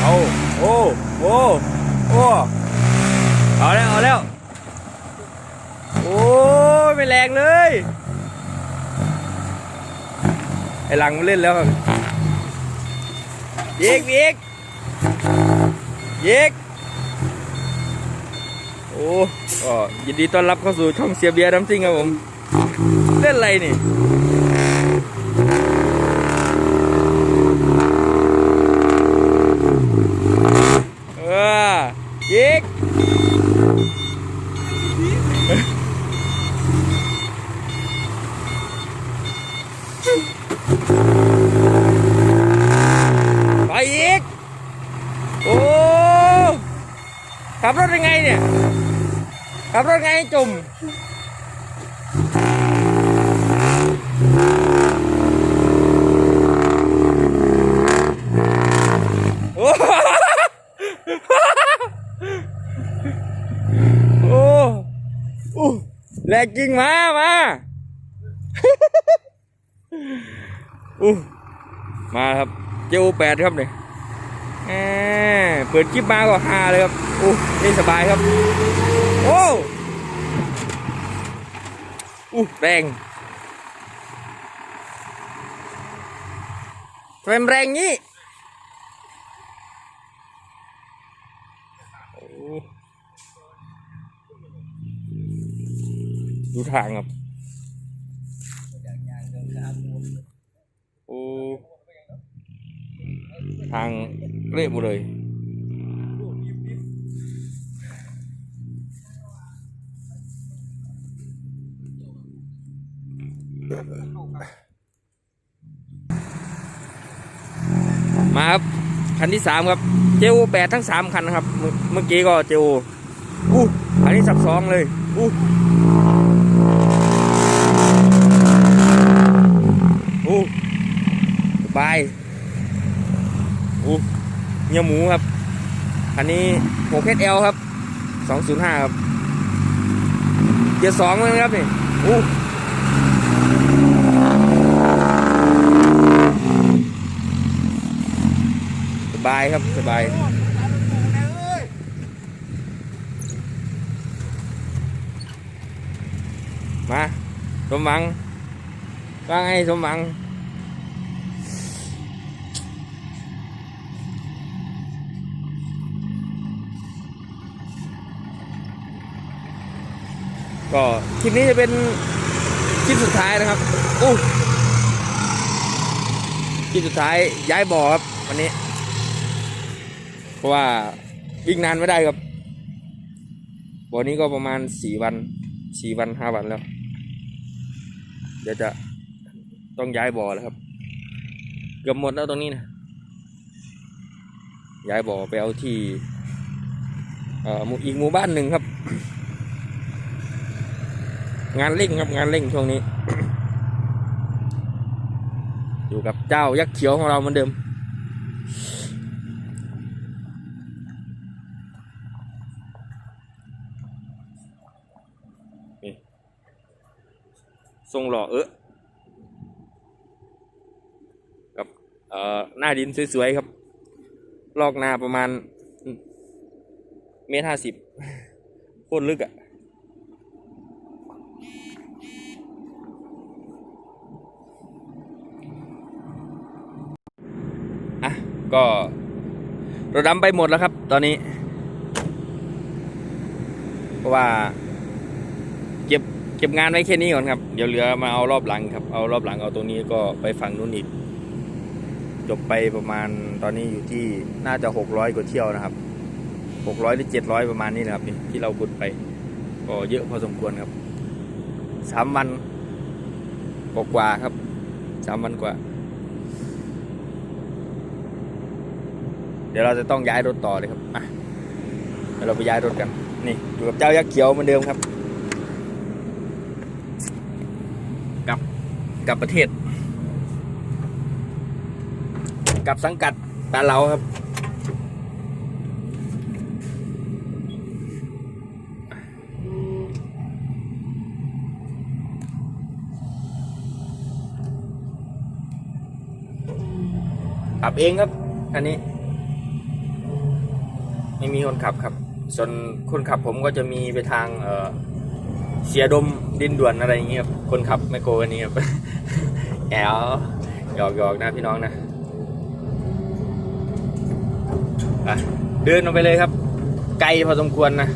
เอาโอ้โอ้โอ้เอาแล้วเอาแล้ว โอ้ไม่แรงเลยไอ้หลังมันเล่นแล้วครับยิกยิกยิกโอ้ก็ยินดีต้อนรับเข้าสู่ช่องเสียเบียร์น้ำซิ่งครับผม เล่นอะไรนี่ เออยิ กไปอีก โอ้ขับรถยังไงเนี่ยขับรถไงจุ่ม โอ้ โอ้อู้ แหลกจริงมา มาอู้มาครับ เจ้าแปดครับเนี่ยแหมเปิดคลิปมาก็ฮาเลยครับอู้นี่สบายครับ โอ้อู้แรงทำไมมันแรงงี้ ดูทางครับ โอ้ ทางเละหมดเลยมาครับ คันที่สามครับ เจโอแปดทั้งสามคันนะครับ เมื่อกี้ก็เจโออู้อันนี้สับสองเลยอู้ส บายอู้เนื้อหมูครับอันนี้6 SL ครับ 205 ครับเกียร์สองเลยครับนี่อู้สบายครับสบายมาสมหวังว่าไงสมหวัง ก็คลิปนี้จะเป็นคลิปสุดท้ายนะครับอู้คลิปสุดท้ายย้ายบ่อครับวันนี้ เพราะว่าวิ่งนานไม่ได้ครับบ่อนี้ก็ประมาณสี่วันสี่วันห้าวันแล้ว เดี๋ยวจะต้องย้ายบ่อแล้วครับ เกือบหมดแล้วตรงนี้นะย้ายบ่อไปเอาที่อ,ออีกหมู่บ้านหนึ่งครับ งานเร่งครับงานเร่งช่วงนี้ อยู่กับเจ้ายักษ์เขียวของเราเหมือนเดิม นี่ทรงหล่อเออกับเอ่อหน้าดินสวยๆครับ ลอกนาประมาณเมตรห้าสิบโคตรลึกอะ่ะ อะ ก็เราดำไปหมดแล้วครับ ตอนนี้ เพราะว่า เก็บเก็บงานไว้แค่นี้ก่อนครับ เดี๋ยวเหลือมาเอารอบหลังครับ เอารอบหลังเอาตรงนี้ก็ไปฝั่งนู้นอีก จบไปประมาณตอนนี้อยู่ที่น่าจะหกร้อยกว่าเที่ยวนะครับหกร้อยหรือเจ็ดร้อยประมาณนี้นะครับนี่ที่เราขุดไป ก็เยอะพอสมควรครับสามวันกว่าครับสามวันกว่า เดี๋ยวเราจะต้องย้ายรถต่อเลยครับอะเดี๋ยวเราไปย้ายรถกัน นี่อยู่กับเจ้ายักษ์เขียวเหมือนเดิมครับ กลับกลับประเทศ กลับสังกัดตาเราครับขับเองครับคันนี้ ไม่มีคนขับครับ ส่วนคนขับผมก็จะมีไปทางเออเสียดมดินด่วนอะไรอย่างเงี้ยครับคนขับไมโครอันนี้ครับแอลหยอกหยอกนะพี่น้องนะอะเดินออกไปเลยครับ ไกลพอสมควรนะ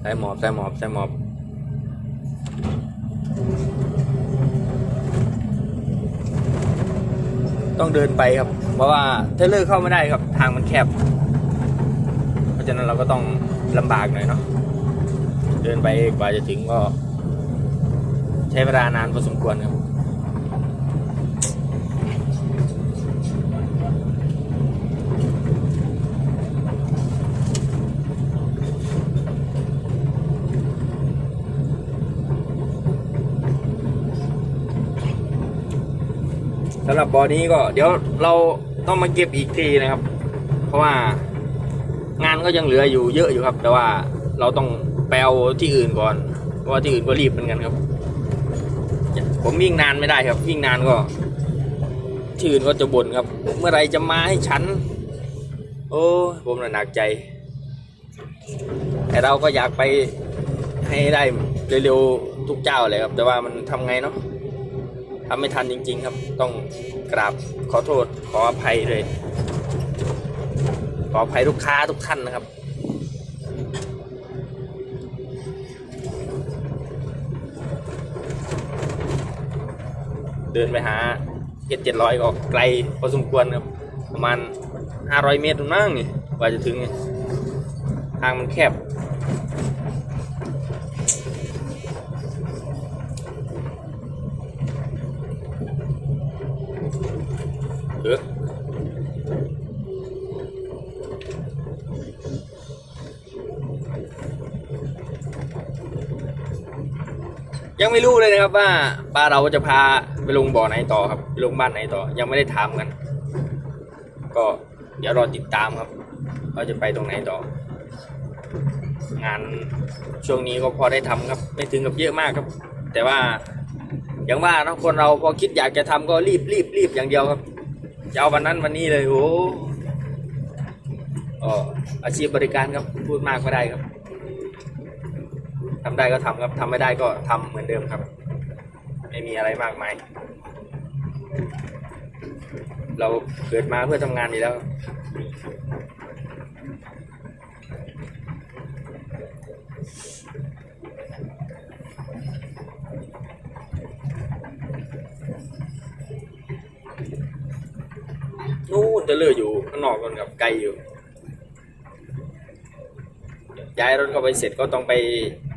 ใส่หมอบใส่หมอบใส่หมอบ ต้องเดินไปครับ เพราะว่าเทเลอร์เข้าไม่ได้ครับ ทางมันแคบ เพราะฉะนั้นเราก็ต้องลำบากหน่อยเนาะเดินไปกว่าจะถึงก็ ใช้เวลานานพอสมควรครับ สำหรับบอนี้ก็เดี๋ยวเราต้องมาเก็บอีกทีนะครับ เพราะว่างานก็ยังเหลืออยู่เยอะอยู่ครับ แต่ว่าเราต้องไปเอาที่อื่นก่อนเพราะว่าที่อื่นก็รีบเหมือนกันครับ ผมวิ่งนานไม่ได้ครับ วิ่งนานก็ ที่อื่นก็จะบ่นครับ เมื่อไรจะมาให้ฉัน โอ้ผมน่ะหนักใจ แต่เราก็อยากไปให้ได้เร็วๆทุกเจ้าเลยครับ แต่ว่ามันทำไงเนาะ ทำไม่ทันจริง ๆ ครับ ต้องกราบขอโทษขออภัยเลย ขออภัยลูกค้าทุกท่านนะครับเดินไปหาเจ็ดเจ็ดร้อยก็ไกลพอสมควรครับประมาณห้าร้อยเมตรนั่งนี่กว่าจะถึงทางมันแคบ เออยังไม่รู้เลยนะครับว่าป้าเราจะพาไปลงบ่อไหนต่อครับไปลงบ้านไหนต่อ ยังไม่ได้ถามกัน ก็เดี๋ยวรอติดตามครับว่าจะไปตรงไหนต่อ งานช่วงนี้ก็พอได้ทำครับ ไม่ถึงกับเยอะมากครับ แต่ว่าอย่างว่าเนอะคนเราพอคิดอยากจะทำก็รีบรีบรีบอย่างเดียวครับ จะเอาวันนั้นวันนี้เลยโอ้อ๋ออาชีพบริการครับพูดมากไม่ได้ครับทำได้ก็ทำครับทำไม่ได้ก็ทำเหมือนเดิมครับ ไม่มีอะไรมากมาย เราเกิดมาเพื่อทำงานอยู่แล้ว นู่นจะเลืออยู่ข้างนอกกันครับไกลอยู่ ย้ายรถเข้าไปเสร็จก็ต้องไป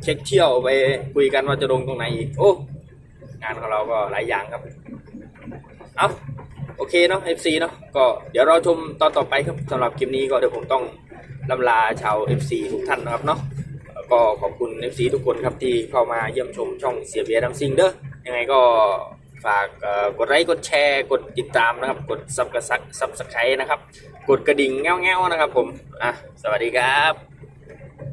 เช็คเที่ยวไปคุยกันว่าจะลงตรงไหนอีก โอ้งานของเราก็หลายอย่างครับ เอาโอเคเนาะ FC เนาะก็เดี๋ยวเราชมตอนต่อไปครับสำหรับคลิปนี้ก็เดี๋ยวผมต้องลำลาชาว FC ทุกท่านนะครับเนาะก็ขอบคุณ FC ทุกคนครับที่เข้ามาเยี่ยมชมช่องเสียเบียร์ดัมซิงเด้อยังไงก็ ฝากกดไลค์กดแชร์ กดติดตามนะครับ กดซับกระซักซับสไครต์นะครับ กดกระดิ่งแง่วๆนะครับผมอะสวัสดีครับ